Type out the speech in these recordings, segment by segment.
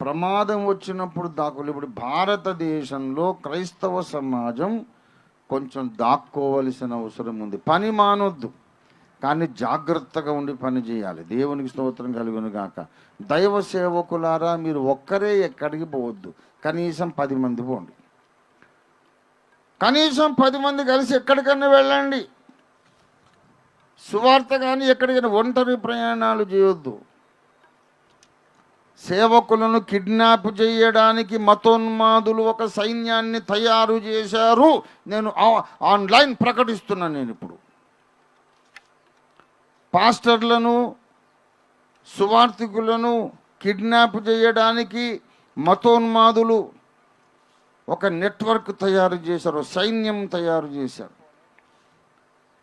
ప్రమాదం వచ్చినప్పుడు దాక్కులు ఇప్పుడు భారతదేశంలో క్రైస్తవ సమాజం కొంచెం దాక్కోవలసిన అవసరం ఉంది. పని మానొద్దు. కానీ జాగ్రత్తగా ఉండి పని చేయాలి. దేవునికి స్తోత్రం కలుగును గాక. దైవ సేవకులారా మీరు ఒక్కరే ఎక్కడికి పోవద్దు. కనీసం పది మంది పోండి. కనీసం పది మంది కలిసి ఎక్కడికన్నా వెళ్ళండి. సువార్త కానీ ఎక్కడికైనా ఒంటరి ప్రయాణాలు చేయొద్దు. సేవకులను కిడ్నాప్ చేయడానికి మతోన్మాదులు ఒక సైన్యాన్ని తయారు చేశారు. నేను ఆ- ఆన్లైన్ ప్రకటిస్తున్నాను నేను ఇప్పుడు. పాస్టర్లను సువార్థికులను కిడ్నాప్ చేయడానికి మతోన్మాదులు ఒక నెట్వర్క్ తయారు చేశారు సైన్యం తయారు చేశారు.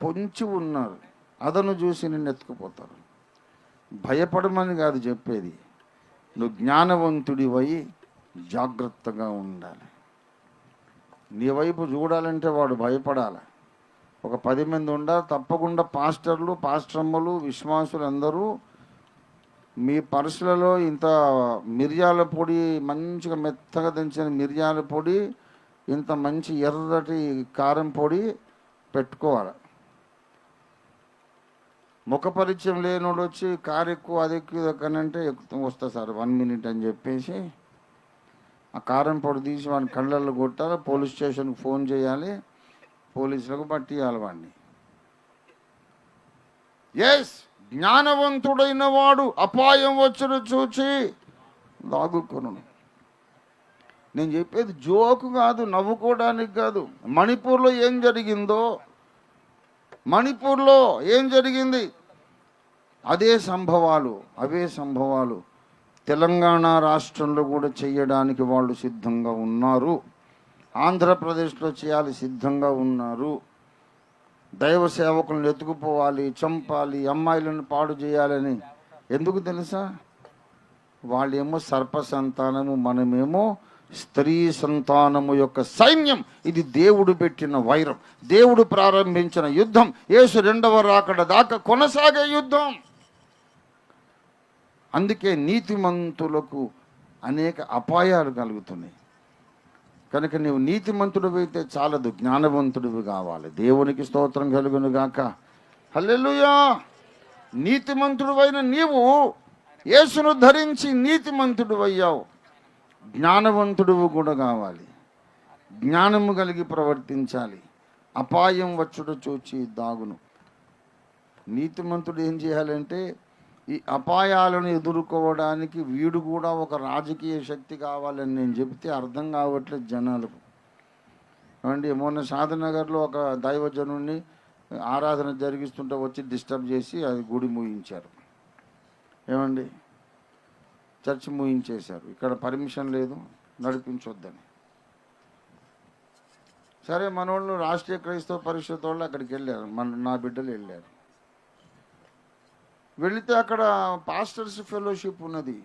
పొంచి ఉన్నారు. అదను చూసి నిన్ను ఎత్తుకుపోతారు భయపడమని కాదు చెప్పేది. నువ్వు జ్ఞానవంతుడివై జాగ్రత్తగా ఉండాలి. నీ వైపు చూడాలంటే వాడు భయపడాలి. ఒక పది మంది ఉండాలి తప్పకుండా పాస్టర్లు పాస్టర్మ్మలు విశ్వాసులు అందరూ మీ పర్సులలో ఇంత మిరియాల పొడి మంచిగా మెత్తగా దంచిన మిరియాల పొడి ఇంత మంచి ఎర్రటి కారం పొడి పెట్టుకోవాలి. ముఖ పరిచయం లేనోడు వచ్చి కారు ఎక్కువ అది ఎక్కువ ఇది ఎక్కువ వస్తా సార్ వన్ మినిట్ అని చెప్పేసి ఆ కారం పొడి తీసి వాడిని కళ్ళల్లో కొట్టాలి పోలీస్ స్టేషన్కి ఫోన్ చేయాలి పోలీసులకు పట్టియాలి వాడిని. ఎస్ జ్ఞానవంతుడైన వాడు అపాయం వచ్చిన చూచి దాగుకొను నేను చెప్పేది జోకు కాదు నవ్వుకోవడానికి కాదు. మణిపూర్లో ఏం జరిగిందో మణిపూర్లో ఏం జరిగింది? అదే సంభవాలు అవే సంభవాలు తెలంగాణ రాష్ట్రంలో కూడా చేయడానికి వాళ్ళు సిద్ధంగా ఉన్నారు. ఆంధ్రప్రదేశ్లో చేయాలి సిద్ధంగా ఉన్నారు. దైవ సేవకులను ఎత్తుకుపోవాలి చంపాలి అమ్మాయిలను పాడు చేయాలని ఎందుకు తెలుసా? వాళ్ళేమో సర్ప సంతానము మనమేమో స్త్రీ సంతానము యొక్క సైన్యం. ఇది దేవుడు పెట్టిన వైరం. దేవుడు ప్రారంభించిన యుద్ధం. యేసు రెండవ రాకడ దాకా కొనసాగే యుద్ధం. అందుకే నీతిమంతులకు అనేక అపాయాలు కలుగుతున్నాయి. కనుక నీవు నీతిమంతుడు అయితే చాలదు జ్ఞానవంతుడివి కావాలి. దేవునికి స్తోత్రం కలుగును గాక హల్లెలూయా! నీతిమంతుడివైన నీవు యేసును ధరించి నీతిమంతుడు అయ్యావు జ్ఞానవంతుడువు కూడా కావాలి. జ్ఞానము కలిగి ప్రవర్తించాలి. అపాయం వచ్చుడు చూచి దాగును. నీతిమంతుడు ఏం చేయాలంటే ఈ అపాయాలను ఎదుర్కోవడానికి వీడు కూడా ఒక రాజకీయ శక్తి కావాలని నేను చెబితే అర్థం కావట్లేదు జనాలకు. ఏమండి? మొన్న సాధనగర్లో ఒక దైవజనుడిని ఆరాధన జరిగిస్తుంటే వచ్చి డిస్టర్బ్ చేసి అది గుడి మూయించారు. ఏమండి? చర్చ్ మూయించేశారు. ఇక్కడ పర్మిషన్ లేదు నడిపించొద్దని. సరే మనోళ్ళు రాష్ట్రీయ క్రైస్తవ పరిషత్ వాళ్ళు అక్కడికి వెళ్ళారు. మన నా బిడ్డలు వెళ్ళారు. వెళితే అక్కడ పాస్టర్స్ ఫెలోషిప్ ఉన్నది.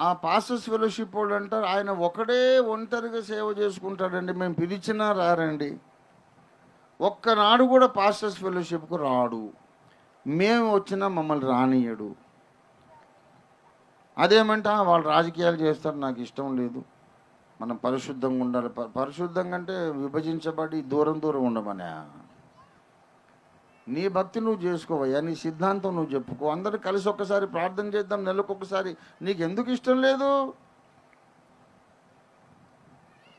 ఆ పాస్టర్స్ ఫెలోషిప్ వాళ్ళు అంటారు ఆయన ఒకడే ఒంటరిగా సేవ చేసుకుంటాడండి మేము పిలిచినా రారండి. ఒక్కనాడు కూడా పాస్టర్స్ ఫెలోషిప్కు రాడు. మేము వచ్చినా మమ్మల్ని రానియడు అదేమంటే వాళ్ళు రాజకీయాలు చేస్తారు నాకు ఇష్టం లేదు. మనం పరిశుద్ధంగా ఉండాలి. పరిశుద్ధంగా అంటే విభజించబడి దూరం దూరం ఉండమనే నీ భక్తి నువ్వు చేసుకోవయ్యా నీ సిద్ధాంతం నువ్వు చెప్పుకో. అందరూ కలిసి ఒక్కసారి ప్రార్థన చేద్దాం నెలకొకసారి నీకు ఎందుకు ఇష్టం లేదు?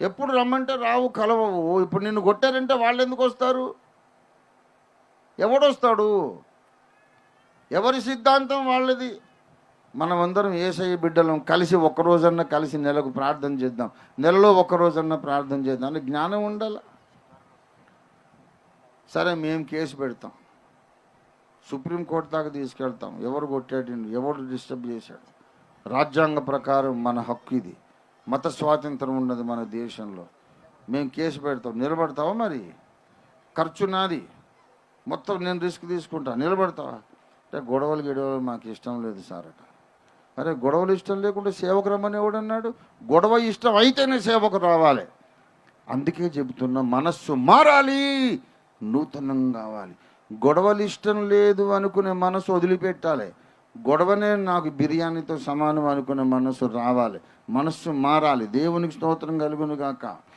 ఎప్పుడు రమ్మంటే రావు కలవవు. ఇప్పుడు నిన్ను కొట్టారంటే వాళ్ళు ఎందుకు వస్తారు? ఎవడొస్తాడు? ఎవరి సిద్ధాంతం వాళ్ళది? మనమందరం ఏసయ్య బిడ్డలం కలిసి ఒక్కరోజన్నా కలిసి నెలకు ప్రార్థన చేద్దాం. నెలలో ఒక్కరోజన్నా ప్రార్థన చేద్దాం. అని జ్ఞానం ఉండాలి? సరే మేము కేసు పెడతాం. సుప్రీంకోర్టు దాకా తీసుకెళ్తాం. ఎవరు కొట్టాడు ఎవరు డిస్టర్బ్ చేశాడు. రాజ్యాంగ ప్రకారం మన హక్కు ఇది. మత స్వాతంత్రం ఉన్నది మన దేశంలో. మేము కేసు పెడతాం. నిలబడతావా మరి? ఖర్చు నాది. మొత్తం నేను రిస్క్ తీసుకుంటా. నిలబడతావా? అంటే గొడవలు గిడవలు మాకు ఇష్టం లేదు సార్ అట. అరే గొడవలు ఇష్టం లేకుంటే సేవకు రమ్మని ఎవడన్నాడు? గొడవ ఇష్టం అయితేనే సేవకు రావాలి అందుకే చెబుతున్నా మనస్సు మారాలి. నూతనం కావాలి. గొడవలు ఇష్టం లేదు అనుకునే మనసు వదిలిపెట్టాలి. గొడవనే నాకు బిర్యానీతో సమానం అనుకునే మనసు రావాలి. మనస్సు మారాలి. దేవునికి స్తోత్రం కలుగును కాక